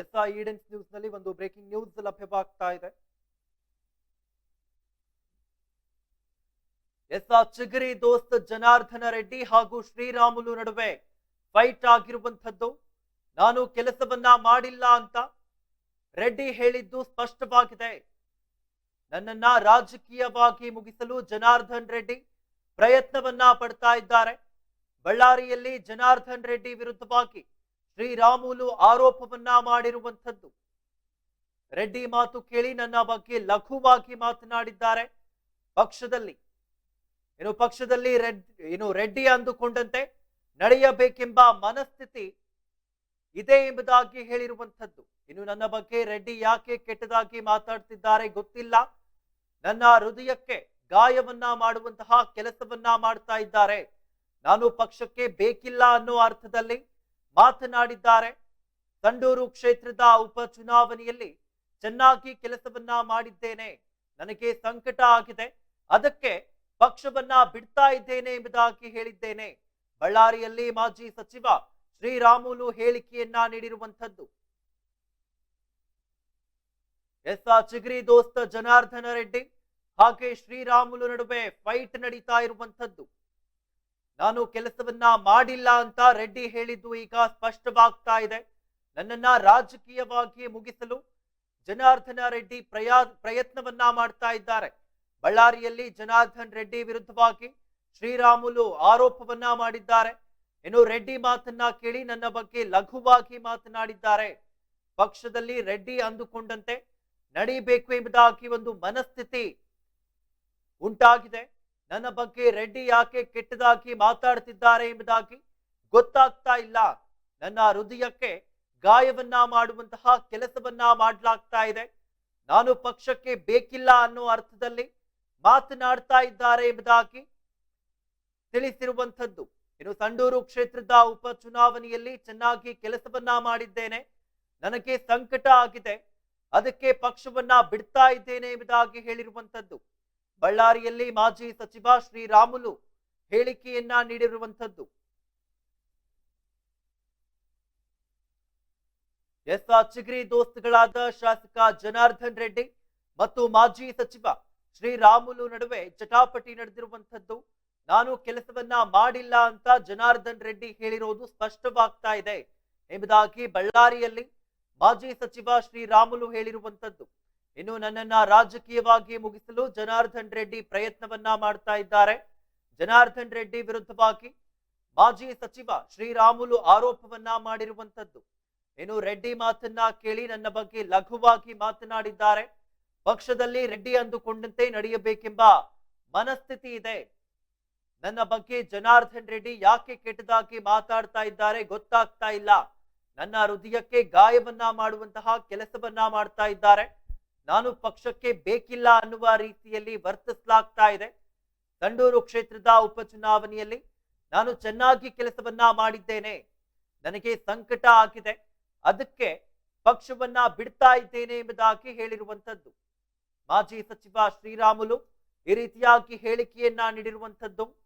S ಆ ಈಡೆನ್ಸ್ ನ್ಯೂಸ್ನಲ್ಲಿ ಒಂದು breaking news ಲಭ್ಯವಾಗ್ತಾ ಇದೆ. ಎಸ್ ಆ ಚಿಗರಿ ದೋಸ್ತ್ ಜನಾರ್ದನ ರೆಡ್ಡಿ ಹಾಗೂ ಶ್ರೀರಾಮುಲು ನಡುವೆ ಫೈಟ್ ಆಗಿರುವಂಥದ್ದು. ನಾನು ಕೆಲಸವನ್ನ ಮಾಡಿಲ್ಲ ಅಂತ ರೆಡ್ಡಿ ಹೇಳಿದ್ದು ಸ್ಪಷ್ಟವಾಗಿದೆ. ನನ್ನನ್ನ ರಾಜಕೀಯವಾಗಿ ಮುಗಿಸಲು ಜನಾರ್ದನ್ ರೆಡ್ಡಿ ಪ್ರಯತ್ನವನ್ನ ಪಡ್ತಾ ಇದ್ದಾರೆ. ಬಳ್ಳಾರಿಯಲ್ಲಿ ಜನಾರ್ದನ್ ರೆಡ್ಡಿ ವಿರುದ್ಧವಾಗಿ ಶ್ರೀರಾಮುಲು ಆರೋಪವನ್ನ ಮಾಡಿರುವಂಥದ್ದು. ರೆಡ್ಡಿ ಮಾತು ಕೇಳಿ ನನ್ನ ಬಗ್ಗೆ ಲಘುವಾಗಿ ಮಾತನಾಡಿದ್ದಾರೆ. ಪಕ್ಷದಲ್ಲಿ ಏನು ಪಕ್ಷದಲ್ಲಿ ರೆಡ್, ಇನ್ನು ರೆಡ್ಡಿ ಅಂದುಕೊಂಡಂತೆ ನಡೆಯಬೇಕೆಂಬ ಮನಸ್ಥಿತಿ ಇದೆ ಎಂಬುದಾಗಿ ಹೇಳಿರುವಂಥದ್ದು. ಇನ್ನು ನನ್ನ ಬಗ್ಗೆ ರೆಡ್ಡಿ ಯಾಕೆ ಕೆಟ್ಟದಾಗಿ ಮಾತಾಡ್ತಿದ್ದಾರೆ ಗೊತ್ತಿಲ್ಲ. ನನ್ನ ಹೃದಯಕ್ಕೆ ಗಾಯವನ್ನ ಮಾಡುವಂತಹ ಕೆಲಸವನ್ನ ಮಾಡ್ತಾ ಇದ್ದಾರೆ. ನಾನು ಪಕ್ಷಕ್ಕೆ ಬೇಕಿಲ್ಲ ಅನ್ನೋ ಅರ್ಥದಲ್ಲಿ ಮಾತನಾಡಿದ್ದಾರೆ. ಸಂಡೂರು ಕ್ಷೇತ್ರದ ಉಪಚುನಾವಣೆಯಲ್ಲಿ ಚೆನ್ನಾಗಿ ಕೆಲಸವನ್ನ ಮಾಡಿದ್ದೇನೆ. ನನಗೆ ಸಂಕಟ ಆಗಿದೆ. ಅದಕ್ಕೆ ಪಕ್ಷವನ್ನ ಬಿಡ್ತಾ ಇದ್ದೇನೆ ಎಂಬುದಾಗಿ ಹೇಳಿದ್ದೇನೆ. ಬಳ್ಳಾರಿಯಲ್ಲಿ ಮಾಜಿ ಸಚಿವ ಶ್ರೀರಾಮುಲು ಹೇಳಿಕೆಯನ್ನ ನೀಡಿರುವಂಥದ್ದು. ಎಸ್ ಚಿಗ್ರಿ ದೋಸ್ತ ಜನಾರ್ದನ ರೆಡ್ಡಿ ಹಾಗೆ ಶ್ರೀರಾಮುಲು ನಡುವೆ ಫೈಟ್ ನಡೀತಾ ಇರುವಂಥದ್ದು. ನಾನು ಕೆಲಸವನ್ನ ಮಾಡಿಲ್ಲ ಅಂತ ರೆಡ್ಡಿ ಹೇಳಿದ್ದು ಈಗ ಸ್ಪಷ್ಟವಾಗ್ತಾ ಇದೆ. ನನ್ನನ್ನ ರಾಜಕೀಯವಾಗಿ ಮುಗಿಸಲು ಜನಾರ್ದನ ರೆಡ್ಡಿ ಪ್ರಯಾ, ಪ್ರಯತ್ನವನ್ನ ಮಾಡ್ತಾ ಇದ್ದಾರೆ. ಬಳ್ಳಾರಿಯಲ್ಲಿ ಜನಾರ್ದನ್ ರೆಡ್ಡಿ ವಿರುದ್ಧವಾಗಿ ಶ್ರೀರಾಮುಲು ಆರೋಪವನ್ನ ಮಾಡಿದ್ದಾರೆ. ಇನ್ನು ರೆಡ್ಡಿ ಮಾತನ್ನ ಕೇಳಿ ನನ್ನ ಬಗ್ಗೆ ಲಘುವಾಗಿ ಮಾತನಾಡಿದ್ದಾರೆ. ಪಕ್ಷದಲ್ಲಿ ರೆಡ್ಡಿ ಅಂದುಕೊಂಡಂತೆ ನಡೀಬೇಕು ಎಂಬುದಾಗಿ ಒಂದು ಮನಸ್ಥಿತಿ ಉಂಟಾಗಿದೆ. ನನ್ನ ಬಗ್ಗೆ ರೆಡ್ಡಿ ಯಾಕೆ ಕೆಟ್ಟದಾಗಿ ಮಾತಾಡ್ತಿದ್ದಾರೆ ಎಂಬುದಾಗಿ ಗೊತ್ತಾಗ್ತಾ ಇಲ್ಲ. ನನ್ನ ಹೃದಯಕ್ಕೆ ಗಾಯವನ್ನ ಮಾಡುವಂತಹ ಕೆಲಸವನ್ನ ಮಾಡಲಾಗ್ತಾ ಇದೆ. ನಾನು ಪಕ್ಷಕ್ಕೆ ಬೇಕಿಲ್ಲ ಅನ್ನೋ ಅರ್ಥದಲ್ಲಿ ಮಾತನಾಡ್ತಾ ಇದ್ದಾರೆ ಎಂಬುದಾಗಿ ತಿಳಿಸಿರುವಂಥದ್ದು. ಇನ್ನು ಸಂಡೂರು ಕ್ಷೇತ್ರದ ಉಪಚುನಾವಣೆಯಲ್ಲಿ ಚೆನ್ನಾಗಿ ಕೆಲಸವನ್ನ ಮಾಡಿದ್ದೇನೆ. ನನಗೆ ಸಂಕಟ ಆಗಿದೆ. ಅದಕ್ಕೆ ಪಕ್ಷವನ್ನ ಬಿಡ್ತಾ ಇದ್ದೇನೆ ಎಂಬುದಾಗಿ ಹೇಳಿರುವಂಥದ್ದು. ಬಳ್ಳಾರಿಯಲ್ಲಿ ಮಾಜಿ ಸಚಿವ ಶ್ರೀರಾಮುಲು ಹೇಳಿಕೆಯನ್ನ ನೀಡಿರುವಂಥದ್ದು. ಎಸ್ ಚಿಗ್ರಿ ದೋಸ್ತ್ಗಳಾದ ಶಾಸಕ ಜನಾರ್ದನ್ ರೆಡ್ಡಿ ಮತ್ತು ಮಾಜಿ ಸಚಿವ ಶ್ರೀರಾಮುಲು ನಡುವೆ ಜಟಾಪಟಿ ನಡೆದಿರುವಂಥದ್ದು. ನಾನು ಕೆಲಸವನ್ನ ಮಾಡಿಲ್ಲ ಅಂತ ಜನಾರ್ದನ್ ರೆಡ್ಡಿ ಹೇಳಿರೋದು ಸ್ಪಷ್ಟವಾಗ್ತಾ ಇದೆ. ಎಂಬುದಾಗಿ ಬಳ್ಳಾರಿಯಲ್ಲಿ ಮಾಜಿ ಸಚಿವ ಶ್ರೀರಾಮುಲು ಹೇಳಿರುವಂಥದ್ದು. ಇನ್ನು ನನ್ನನ್ನ ರಾಜಕೀಯವಾಗಿ ಮುಗಿಸಲು ಜನಾರ್ದನ್ ರೆಡ್ಡಿ ಪ್ರಯತ್ನವನ್ನ ಮಾಡ್ತಾ ಇದ್ದಾರೆ. ಜನಾರ್ದನ್ ರೆಡ್ಡಿ ವಿರುದ್ಧವಾಗಿ ಮಾಜಿ ಸಚಿವ ಶ್ರೀರಾಮುಲು ಆರೋಪವನ್ನ ಮಾಡಿರುವಂತದ್ದು ಇನ್ನು ರೆಡ್ಡಿ ಮಾತನ್ನ ಕೇಳಿ ನನ್ನ ಬಗ್ಗೆ ಲಘುವಾಗಿ ಮಾತನಾಡಿದ್ದಾರೆ. ಪಕ್ಷದಲ್ಲಿ ರೆಡ್ಡಿ ಅಂದುಕೊಂಡಂತೆ ನಡೆಯಬೇಕೆಂಬ ಮನಸ್ಥಿತಿ ಇದೆ. ನನ್ನ ಬಗ್ಗೆ ಜನಾರ್ದನ್ ರೆಡ್ಡಿ ಯಾಕೆ ಕೆಟ್ಟದಾಗಿ ಮಾತಾಡ್ತಾ ಇದ್ದಾರೆ ಗೊತ್ತಾಗ್ತಾ ಇಲ್ಲ. ನನ್ನ ಹೃದಯಕ್ಕೆ ಗಾಯವನ್ನ ಮಾಡುವಂತಹ ಕೆಲಸವನ್ನ ಮಾಡ್ತಾ ಇದ್ದಾರೆ. ನಾನು ಪಕ್ಷಕ್ಕೆ ಬೇಕಿಲ್ಲ ಅನ್ನುವ ರೀತಿಯಲ್ಲಿ ವರ್ತಿಸಲಾಗ್ತಾ ಇದೆ. ಸಂಡೂರು ಕ್ಷೇತ್ರದ ಉಪಚುನಾವಣೆಯಲ್ಲಿ ನಾನು ಚೆನ್ನಾಗಿ ಕೆಲಸವನ್ನ ಮಾಡಿದ್ದೇನೆ. ನನಗೆ ಸಂಕಟ ಆಗಿದೆ. ಅದಕ್ಕೆ ಪಕ್ಷವನ್ನ ಬಿಡ್ತಾ ಇದ್ದೇನೆ ಎಂಬುದಾಗಿ ಹೇಳಿರುವಂಥದ್ದು. ಮಾಜಿ ಸಚಿವ ಶ್ರೀರಾಮುಲು ಈ ರೀತಿಯಾಗಿ ಹೇಳಿಕೆಯನ್ನ ನೀಡಿರುವಂಥದ್ದು.